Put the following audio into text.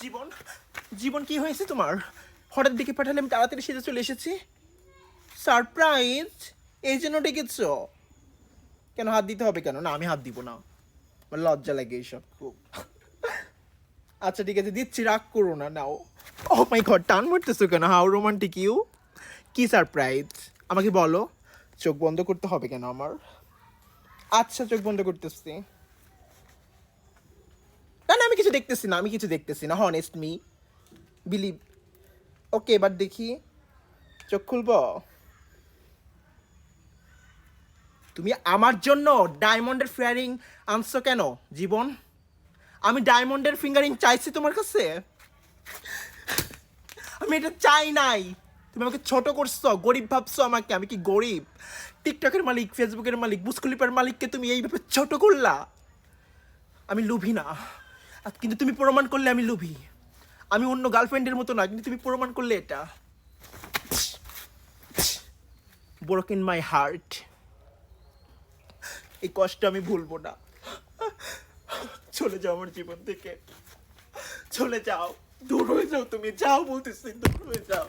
জীবন জীবন কি হয়েছে তোমার? হঠাৎ ডেকে পাঠালে আমি তাড়াতাড়ি সেজে চলে এসেছি? সারপ্রাইজ এই জন্য ডেকেছ? কেন হাত দিতে হবে কেন? না, আমি হাত দিব না। আমার লজ্জা লাগে এইসব খুব। আচ্ছা ঠিক আছে, দিচ্ছি, রাগ করো না, নাও। ও মাই ঘর টান মারতেছো কেন? হাউ রোমান্টিক ইউ কী সারপ্রাইজ আমাকে বলো, চোখ বন্ধ করতে হবে কেন আমার? আচ্ছা চোখ বন্ধ করতেছি। দেখতেছি না, আমি কিছু দেখতেছি না হনেস্ট মি বিলিভ ওকে এবার দেখি, চোখ খুলবো? তুমি আমার জন্য ডায়মন্ডের ফিয়ারিং আনছো কেন, জীবন? আমি ডায়মন্ডের ফিঙ্গারিং চাইছি তোমার কাছে? আমি এটা চাই নাই। তুমি আমাকে ছোট করছ, গরিব ভাবছ আমাকে, আমি কি গরিব? টিকটকের মালিক ফেসবুকের মালিক বুসকুলিপের মালিককে তুমি এইভাবে ছোট করলা? আমি লোভী না। কিন্তু তুমি প্রমাণ করলে আমি লোভী। আমি অন্য গার্লফ্রেন্ডের মতো না, কিন্তু তুমি প্রমাণ করলে এটা। ব্রোকেন মাই হার্ট এই কষ্ট আমি ভুলবো না। চলে যাও আমার জীবন থেকে। চলে যাও। দূর হয়ে যাও তুমি। যাও বলতেছি, দূর হয়ে যাও।